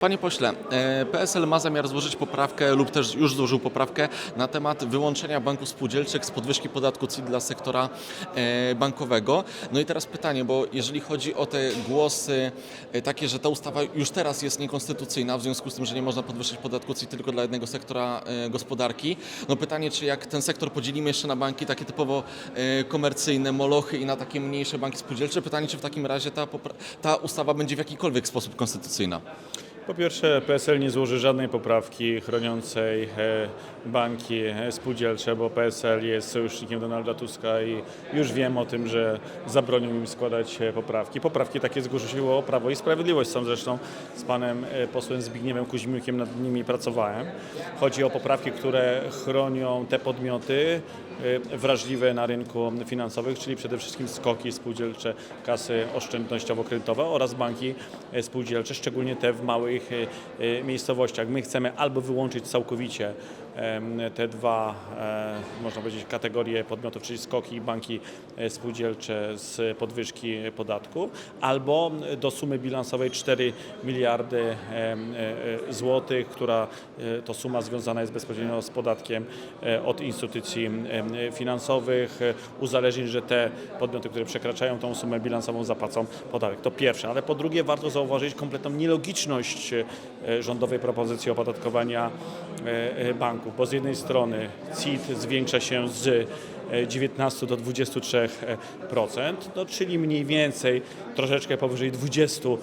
Panie pośle, e, PSL ma zamiar złożyć poprawkę lub też już złożył poprawkę na temat wyłączenia banków spółdzielczych z podwyżki podatku CIT dla sektora e, bankowego. No i teraz pytanie, bo jeżeli chodzi o te głosy e, takie, że ta ustawa już teraz jest niekonstytucyjna, w związku z tym, że nie można podwyższyć podatku CIT tylko dla jednego sektora gospodarki, no pytanie, czy jak ten sektor podzielimy jeszcze na banki takie typowo komercyjne, molochy i na takie mniejsze banki spółdzielcze, pytanie, czy w takim razie ta, ta ustawa będzie w jakikolwiek sposób konstytucyjna? Po pierwsze, PSL nie złoży żadnej poprawki chroniącej e, banki e, spółdzielcze, bo PSL jest sojusznikiem Donalda Tuska i już wiem o tym, że zabronił im składać e, poprawki. Poprawki takie zgłosiło Prawo i Sprawiedliwość. Sam zresztą z panem posłem Zbigniewem Kuźmiukiem nad nimi pracowałem. Chodzi o poprawki, które chronią te podmioty wrażliwe na rynku finansowych, czyli przede wszystkim skoki spółdzielcze, kasy oszczędnościowo-kredytowe oraz banki spółdzielcze, szczególnie te w małych e, e, miejscowościach. My chcemy albo wyłączyć całkowicie te dwa, e, można powiedzieć, kategorie podmiotów, czyli skoki i banki e, spółdzielcze z podwyżki podatku, albo do sumy bilansowej 4 miliardy e, złotych, która to suma związana jest bezpośrednio z podatkiem od instytucji finansowych, uzależnić, że te podmioty, które przekraczają tą sumę bilansową zapłacą podatek. To pierwsze, ale po drugie warto zauważyć kompletną nielogiczność rządowej propozycji opodatkowania e, e, banków, bo z jednej strony CIT zwiększa się z e, 19 do 23%, no, czyli mniej więcej troszeczkę powyżej 20%,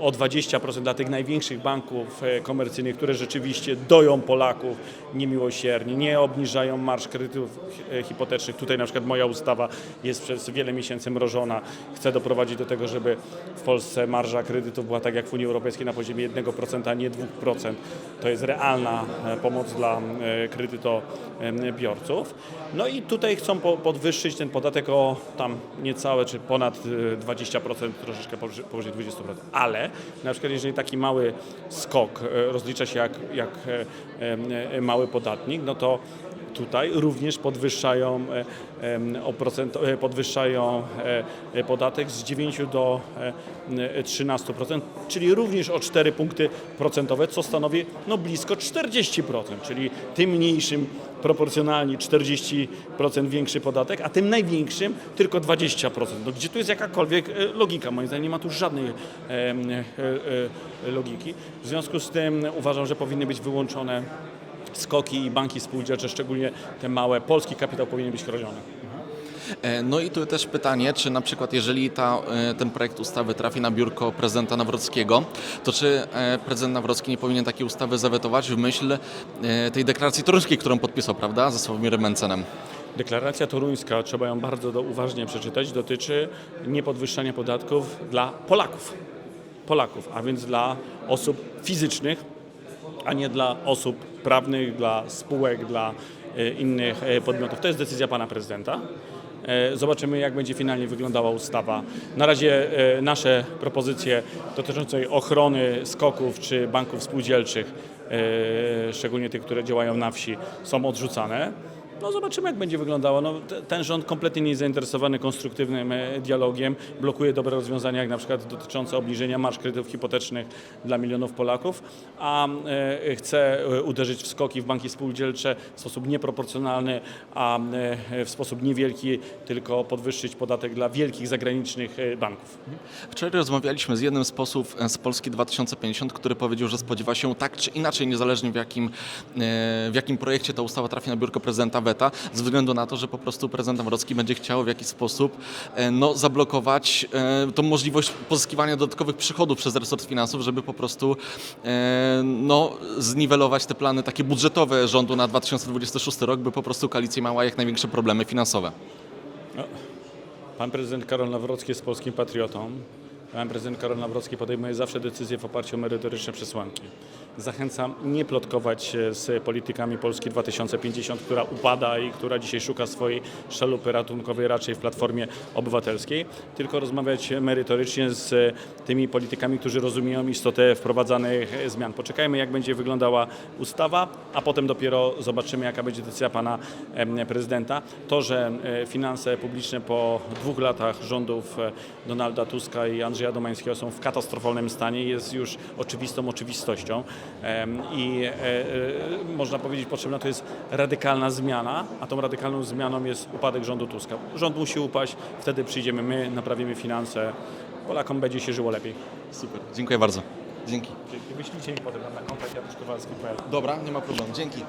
o 20% dla tych największych banków e, komercyjnych, które rzeczywiście doją Polaków niemiłosiernie, nie obniżają marsz kredytów e, hipotecznych. Tutaj na przykład moja ustawa jest przez wiele miesięcy mrożona. Chcę doprowadzić do tego, żeby w Polsce marża kredytów była tak jak w Unii Europejskiej na poziomie 1%, a nie 2%. To jest realna e, pomoc dla e, kredytobiorców. No i tutaj chcą po- podwyższyć ten podatek o tam niecałe czy ponad e, 20%, troszeczkę powyżej powyżej 20%. Ale na przykład jeżeli taki mały skok e, rozlicza się jak, jak e, mały podatnik, no to tutaj również podwyższają, e, e, podwyższają e, podatek z 9 do e, e, 13%, czyli również o 4 punkty procentowe, co stanowi no, blisko 40%, czyli tym mniejszym proporcjonalnie 40% większy podatek, a tym największym tylko 20%. No, gdzie tu jest jakakolwiek logika? Moim zdaniem nie ma tu żadnej logiki. W związku z tym uważam, że powinny być wyłączone skoki i banki spółdzielcze, szczególnie te małe, polski kapitał powinien być chroniony. E, No i tu też pytanie, czy na przykład jeżeli ta, e, ten projekt ustawy trafi na biurko prezydenta Nawrockiego, to czy e, prezydent Nawrocki nie powinien takiej ustawy zawetować w myśl tej deklaracji toruńskiej, którą podpisał, prawda, ze Sławomirem Mencenem? Deklaracja toruńska, trzeba ją bardzo do, uważnie przeczytać, dotyczy niepodwyższania podatków dla Polaków. Polaków, a więc dla osób fizycznych, a nie dla osób prawnych, dla spółek, dla e, innych e, podmiotów. To jest decyzja pana prezydenta. E, Zobaczymy, jak będzie finalnie wyglądała ustawa. Na razie nasze propozycje dotyczące ochrony skoków czy banków spółdzielczych, szczególnie tych, które działają na wsi, są odrzucane. No zobaczymy, jak będzie wyglądało. No, te- ten rząd kompletnie nie jest zainteresowany konstruktywnym e, dialogiem, blokuje dobre rozwiązania, jak na przykład dotyczące obniżenia marsz kredytów hipotecznych dla milionów Polaków, a e, chce e, uderzyć w skoki w banki spółdzielcze w sposób nieproporcjonalny, a w sposób niewielki, tylko podwyższyć podatek dla wielkich zagranicznych banków. Wczoraj rozmawialiśmy z jednym z posłów z Polski 2050, który powiedział, że spodziewa się tak czy inaczej, niezależnie w jakim, w jakim projekcie ta ustawa trafi na biurko prezydenta weta, ze względu na to, że po prostu prezydent Nawrocki będzie chciał w jakiś sposób e, no, zablokować e, tą możliwość pozyskiwania dodatkowych przychodów przez resort finansów, żeby po prostu e, no, zniwelować te plany takie budżetowe rządu na 2026 rok, by po prostu koalicja miała jak największe problemy finansowe. Pan prezydent Karol Nawrocki jest polskim patriotą. Pan prezydent Karol Nawrocki podejmuje zawsze decyzje w oparciu o merytoryczne przesłanki. Zachęcam nie plotkować się z politykami Polski 2050, która upada i która dzisiaj szuka swojej szalupy ratunkowej raczej w Platformie Obywatelskiej, tylko rozmawiać merytorycznie z tymi politykami, którzy rozumieją istotę wprowadzanych zmian. Poczekajmy, jak będzie wyglądała ustawa, a potem dopiero zobaczymy, jaka będzie decyzja pana prezydenta. To, że e, finanse publiczne po dwóch latach rządów e, Donalda Tuska i Andrzeja Andrzeja Domańskiego są w katastrofalnym stanie jest już oczywistą oczywistością. I e, e, można powiedzieć, potrzebna to jest radykalna zmiana, a tą radykalną zmianą jest upadek rządu Tuska. Rząd musi upaść, wtedy przyjdziemy my, naprawimy finanse, Polakom będzie się żyło lepiej. Super, dziękuję bardzo. Dzięki. Wyślijcie mi potem na kontakt januszkowalski.pl. Dobra, nie ma problemu. Dzięki.